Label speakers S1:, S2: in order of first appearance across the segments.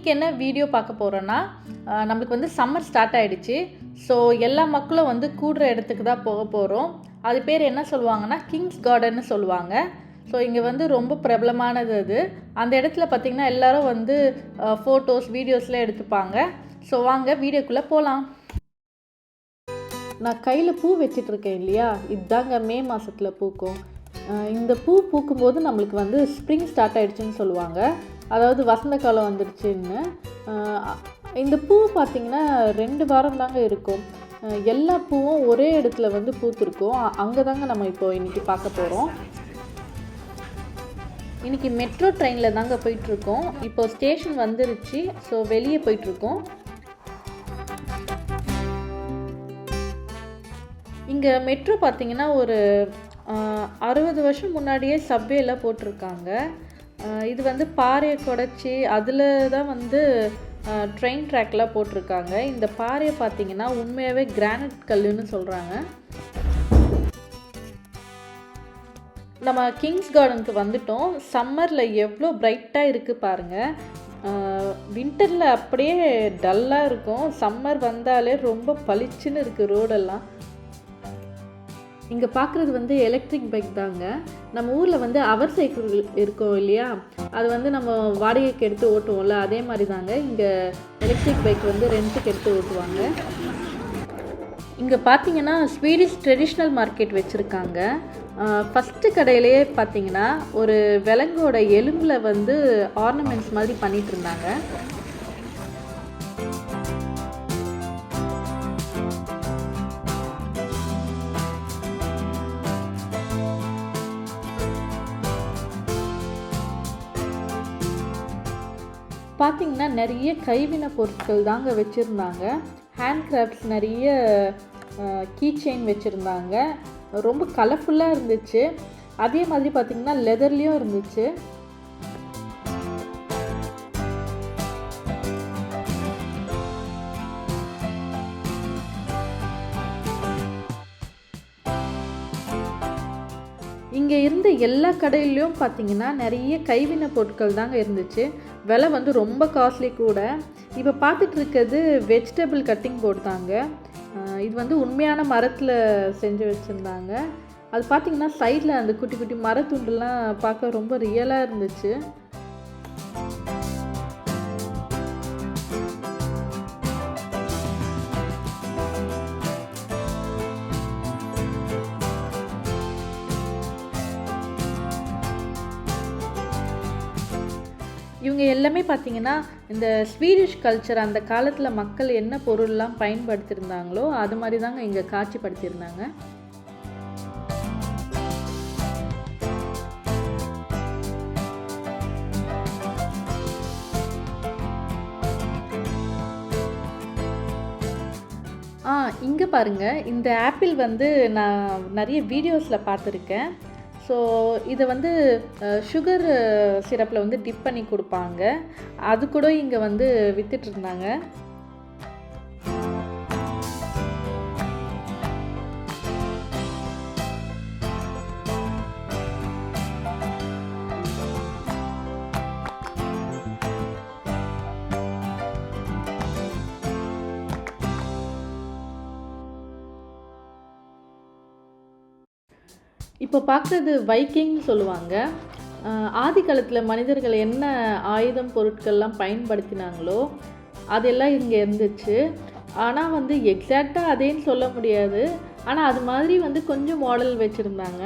S1: இன்றைக்கி என்ன வீடியோ பார்க்க போகிறோன்னா நம்மளுக்கு வந்து சம்மர் ஸ்டார்ட் ஆகிடுச்சு ஸோ எல்லா மக்களும் வந்து கூடுற இடத்துக்கு தான் போக போகிறோம் அது பேர் என்ன சொல்லுவாங்கன்னா கிங்ஸ் கார்டன்னு சொல்லுவாங்க. ஸோ இங்கே வந்து ரொம்ப பிரபலமானது அது. அந்த இடத்துல பார்த்திங்கன்னா எல்லோரும் வந்து ஃபோட்டோஸ் வீடியோஸ்லாம் எடுத்துப்பாங்க. ஸோ வாங்க வீடியோக்குள்ளே போகலாம் நான் கையில் பூ வச்சிட்ருக்கேன் இல்லையா? இதுதாங்க மே மாதத்தில் பூக்கும். இந்த பூ பூக்கும்போது நம்மளுக்கு வந்து ஸ்ப்ரிங் ஸ்டார்ட் ஆகிடுச்சுன்னு சொல்லுவாங்க. அதாவது வசந்த காலம் வந்துடுச்சுன்னு இந்த பூ பார்த்திங்கன்னா ரெண்டு வாரம் தாங்க இருக்கும். எல்லா பூவும் ஒரே இடத்துல வந்து பூத்துருக்கும். அங்கே தாங்க நம்ம இப்போ இன்னைக்கு பார்க்க போகிறோம் இன்னைக்கு மெட்ரோ ட்ரெயினில் தாங்க போயிட்டுருக்கோம். இப்போ ஸ்டேஷன் வந்துருச்சு. ஸோ வெளியே போயிட்டுருக்கோம். இங்கே மெட்ரோ பார்த்திங்கன்னா ஒரு அறுபது வருஷம் முன்னாடியே சப்வேலாம் போட்டிருக்காங்க. இது வந்து பாறையை குடச்சி அதில் தான் வந்து ட்ரெயின் ட்ராக்லாம் போட்டிருக்காங்க. இந்த பாறையை பார்த்தீங்கன்னா உண்மையாகவே கிரானைட் கல்லுன்னு சொல்கிறாங்க நம்ம கிங்ஸ் கார்டனுக்கு வந்துட்டோம். சம்மரில் எவ்வளோ பிரைட்டாக இருக்குது பாருங்கள் வின்டரில் அப்படியே டல்லாக இருக்கும். சம்மர் வந்தாலே ரொம்ப பளிச்சுன்னு இருக்குது ரோடெல்லாம் இங்கே பார்க்குறது வந்து எலக்ட்ரிக் பைக் தாங்க. நம்ம ஊரில் வந்து அவர் சைக்கிள் இருக்கும் இல்லையா? அது வந்து நம்ம வாடகைக்கு எடுத்து ஓட்டுவோம்ல அதே மாதிரி தாங்க இங்கே எலக்ட்ரிக் பைக் வந்து ரெண்ட்டுக்கு எடுத்து ஓட்டுவாங்க. இங்கே பார்த்தீங்கன்னா ஸ்வீடிஷ் ட்ரெடிஷ்னல் மார்க்கெட் வச்சுருக்காங்க. ஃபஸ்ட்டு கடையிலேயே பார்த்தீங்கன்னா ஒரு விலங்கோட எலும்பில் வந்து ஆர்னமெண்ட்ஸ் மாதிரி பண்ணிகிட்டு இருந்தாங்க. பார்த்திங்கன்னா நிறைய கைவினை பொருட்கள் தாங்க வச்சுருந்தாங்க. ஹேண்ட் கிராஃப்ட்ஸ் நிறைய கீ செயின் வச்சுருந்தாங்க. ரொம்ப கலர்ஃபுல்லாக இருந்துச்சு. அதே மாதிரி பார்த்திங்கன்னா லெதர்லேயும் இருந்துச்சு. எல்லா கடையிலையும் பார்த்தீங்கன்னா நிறைய கைவினை பொருட்கள் தாங்க இருந்துச்சு. விலை வந்து ரொம்ப காஸ்ட்லி கூட. இப்போ பார்த்துட்டு இருக்கிறது வெஜிடபிள் கட்டிங் போர்டு தாங்க. இது வந்து உண்மையான மரத்தில் செஞ்சு வச்சுருந்தாங்க. அது பார்த்தீங்கன்னா சைடில் அந்த குட்டி குட்டி மரத்துண்டுலாம் பார்க்க ரொம்ப ரியலாக இருந்துச்சு. இவங்க எல்லாமே பார்த்தீங்கன்னா இந்த ஸ்வீடிஷ் கல்ச்சர் அந்த காலத்தில் மக்கள் என்ன பொருள்லாம் பயன்படுத்தியிருந்தாங்களோ அது மாதிரி தாங்க இங்கே காட்சிப்படுத்தியிருந்தாங்க. ஆ இங்கே பாருங்கள் இந்த ஆப்பிள் வந்து நான் நிறைய வீடியோஸில் பார்த்துருக்கேன். ஸோ இதை வந்து சுகர் சிரப்பில் வந்து டிப் பண்ணி கொடுப்பாங்க. அது கூட இங்கே வந்து விற்றுட்ருந்தாங்க இப்போ பார்க்குறது வைக்கிங்னு சொல்லுவாங்க. ஆதி காலத்தில் மனிதர்கள் என்ன ஆயுதம் பொருட்கள்லாம் பயன்படுத்தினாங்களோ அதெல்லாம் இங்கே இருந்துச்சு. ஆனால் வந்து எக்ஸாக்டாக அதேன்னு சொல்ல முடியாது. ஆனால் அது மாதிரி வந்து கொஞ்சம் மாடல் வச்சுருந்தாங்க.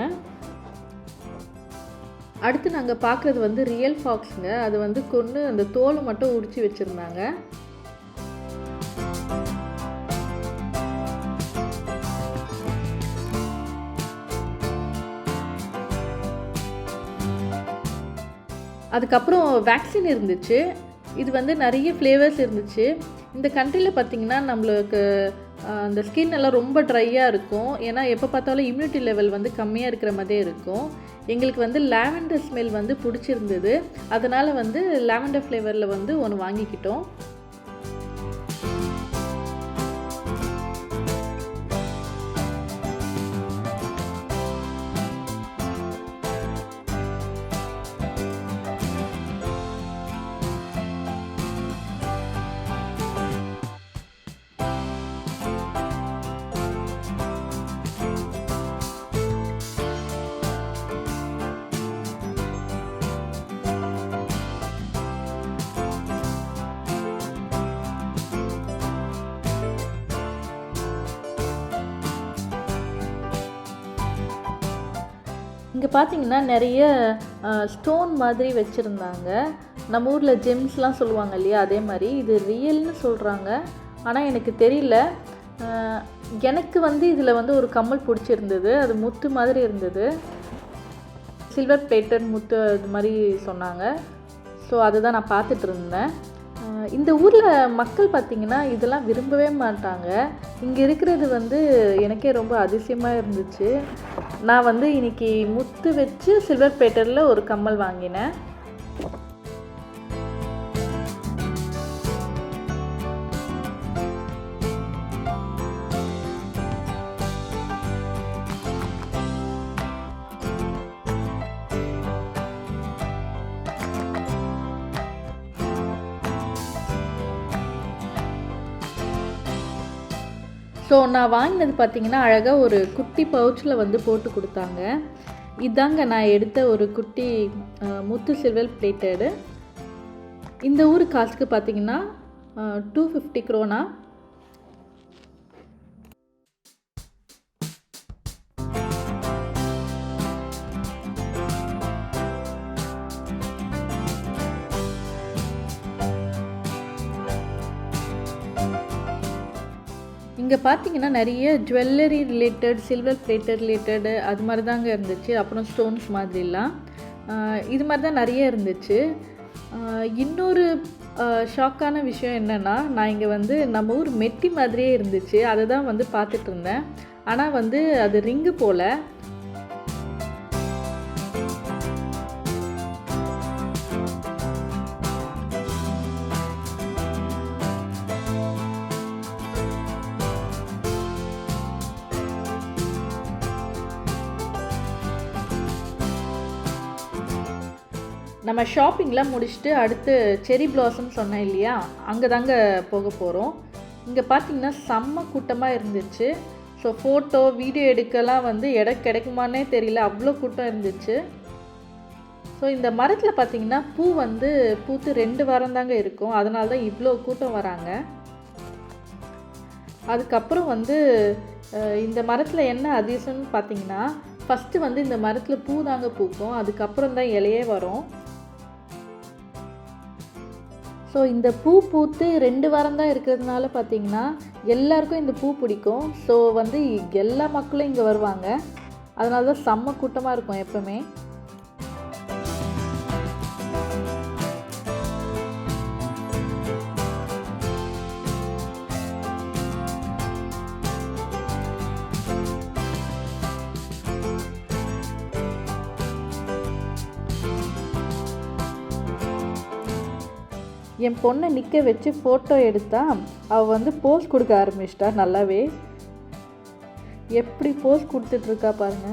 S1: அடுத்து நாங்கள் பார்க்குறது வந்து ரியல் ஃபாக்ஸுங்க அது வந்து கொன்று அந்த தோலை மட்டும் உரித்து வச்சுருந்தாங்க. அதுக்கப்புறம் வேக்சின் இருந்துச்சு. இது வந்து நிறைய ஃப்ளேவர்ஸ் இருந்துச்சு. இந்த கண்ட்ரியில் பார்த்திங்கன்னா நம்மளுக்கு அந்த ஸ்கின் எல்லாம் ரொம்ப ட்ரையாக இருக்கும். ஏன்னா எப்போ பார்த்தாலும் இம்யூனிட்டி லெவல் வந்து கம்மியாக இருக்கிற மாதிரியே இருக்கும். எங்களுக்கு வந்து லேவெண்டர் ஸ்மெல் வந்து பிடிச்சிருந்தது. அதனால் வந்து லேவெண்டர் ஃப்ளேவரில் வந்து ஒன்று வாங்கிக்கிட்டோம். இங்கே பார்த்தீங்கன்னா நிறைய ஸ்டோன் மாதிரி வச்சுருந்தாங்க. நம்ம ஊரில் ஜெம்ஸ்லாம் சொல்லுவாங்க இல்லையா அதே மாதிரி. இது ரியல்னு சொல்கிறாங்க ஆனால் எனக்கு தெரியல. எனக்கு வந்து இதில் வந்து ஒரு கம்மல் பிடிச்சிருந்தது. அது முத்து மாதிரி இருந்தது. சில்வர் பிளேட்டட் முத்து இது மாதிரி சொன்னாங்க. ஸோ அதுதான் நான் பார்த்துட்டு இருந்தேன். இந்த ஊரில் மக்கள் பார்த்திங்கன்னா இதெல்லாம் விரும்பவே மாட்டாங்க. இங்கே இருக்கிறது வந்து எனக்கே ரொம்ப அதிசயமாக இருந்துச்சு. நான் வந்து இன்னைக்கு முத்து வச்சு சில்வர் பேட்டரில் ஒரு கம்மல் வாங்கினேன். ஸோ நான் வாங்கினது பார்த்தீங்கன்னா அழகாக ஒரு குட்டி பவுச்சில் வந்து போட்டு கொடுத்தாங்க. இதாங்க நான் எடுத்த ஒரு குட்டி முத்து சில்வர் பிளேட்டடு இந்த ஊர் காசுக்கு பார்த்தீங்கன்னா டூ ஃபிஃப்டி க்ரோனா இங்கே பார்த்தீங்கன்னா நிறைய jewellery related silver plated related அது மாதிரி தாங்க இருந்துச்சு. அப்புறம் ஸ்டோன்ஸ் மாதிரிலாம். இது மாதிரி தான் நிறைய இருந்துச்சு. இன்னொரு ஷாக்கான விஷயம் என்னென்னா நான் இங்கே வந்து நம்ம ஊர் மெட்டி மாதிரியே இருந்துச்சு. அதை தான் வந்து பார்த்துட்டு இருந்தேன். ஆனால் வந்து அது ரிங்கு போல். நம்ம ஷாப்பிங்லாம் முடிச்சுட்டு அடுத்து செரி பிளாசம் சொன்னேன் இல்லையா? அங்கே தாங்க போக போகிறோம் இங்கே பார்த்தீங்கன்னா செம்ம கூட்டமாக இருந்துச்சு. ஸோ ஃபோட்டோ வீடியோ எடுக்கலாம் வந்து இடம் கிடைக்குமானே தெரியல. அவ்வளோ கூட்டம் இருந்துச்சு. ஸோ இந்த மரத்தில் பார்த்தீங்கன்னா பூ வந்து பூத்து ரெண்டு வாரம் தாங்க இருக்கும். அதனால தான் இவ்வளோ கூட்டம் வராங்க. அதுக்கப்புறம் வந்து இந்த மரத்தில் என்ன அதிசயம்னு பார்த்தீங்கன்னா ஃபஸ்ட்டு வந்து இந்த மரத்தில் பூ தாங்க பூக்கும். அதுக்கப்புறம் தான் இலையே வரும். ஸோ இந்த பூ பூத்து ரெண்டு வாரம் தான் இருக்கிறதுனால பார்த்தீங்கன்னா எல்லாருக்கும் இந்த பூ பிடிக்கும். ஸோ வந்து எல்லா மக்களும் இங்கே வருவாங்க. அதனால தான் செம்ம கூட்டமாக இருக்கும் எப்பவுமே. என் பொண்ணை நிற்க வச்சு ஃபோட்டோ எடுத்தா அவள் வந்து போஸ் கொடுக்க ஆரம்பிச்சிட்டா நல்லாவே. எப்படி போஸ் கொடுத்துட்ருக்கா பாருங்க.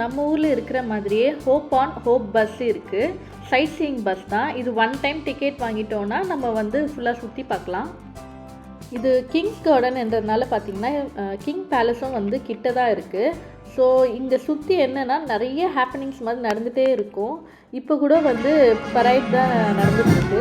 S1: நம்ம ஊரில் இருக்கிற மாதிரியே ஹோப் ஆன் ஹோப் பஸ் இருக்குது சைட் சீயிங் பஸ் தான். இது ஒன் டைம் டிக்கெட் வாங்கிட்டோன்னா நம்ம வந்து ஃபுல்லாக சுற்றி பார்க்கலாம். இது கிங்ஸ் கார்டன் என்றதுனால பார்த்தீங்கன்னா கிங் பேலஸும் வந்து கிட்ட தான் இருக்குது ஸோ இங்கே சுற்றி என்னென்னா நிறைய ஹாப்பனிங்ஸ் மாதிரி நடந்துகிட்டே இருக்கும். இப்போ கூட வந்து பரைட் தான் நடந்துட்டுருக்கு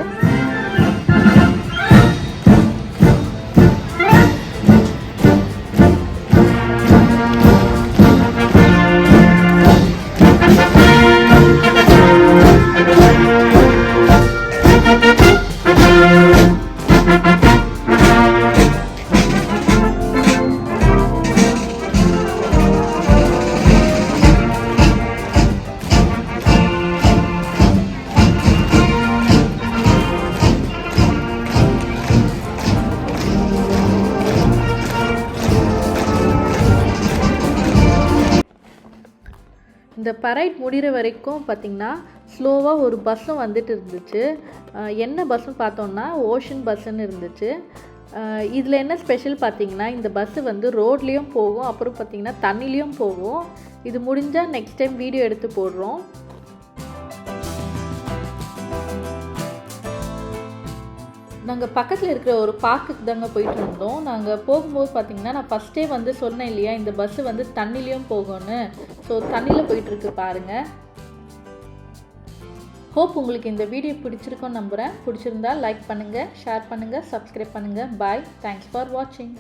S1: இந்த பரைட் முடிகிற வரைக்கும் பார்த்திங்கன்னா ஸ்லோவாக ஒரு பஸ்ஸும் வந்துட்டு இருந்துச்சு. என்ன பஸ்ஸுன்னு பார்த்தோம்னா ஓஷன் பஸ்ஸுன்னு இருந்துச்சு. இதில் என்ன ஸ்பெஷல் பார்த்தீங்கன்னா இந்த பஸ்ஸு வந்து ரோட்லேயும் போகும் அப்புறம் பார்த்திங்கன்னா தண்ணிலையும் போகும். இது முடிஞ்சால் நெக்ஸ்ட் டைம் வீடியோ எடுத்து போடுறோம். நாங்கள் பக்கத்தில் இருக்கிற ஒரு பார்க்குக்கு தாங்க போயிட்டு இருந்தோம். நாங்கள் போகும்போது பார்த்தீங்கன்னா நான் ஃபஸ்ட்டே வந்து சொன்னேன் இல்லையா இந்த பஸ்ஸு வந்து தண்ணிலையும் போகும்னு. ஸோ தண்ணியில் போயிட்டுருக்கு பாருங்கள் ஹோப் உங்களுக்கு இந்த வீடியோ பிடிச்சிருக்கோன்னு நம்புகிறேன் பிடிச்சிருந்தா லைக் பண்ணுங்கள் ஷேர் பண்ணுங்கள் சப்ஸ்கிரைப் பண்ணுங்கள் பாய் தேங்க்ஸ் ஃபார் வாட்சிங்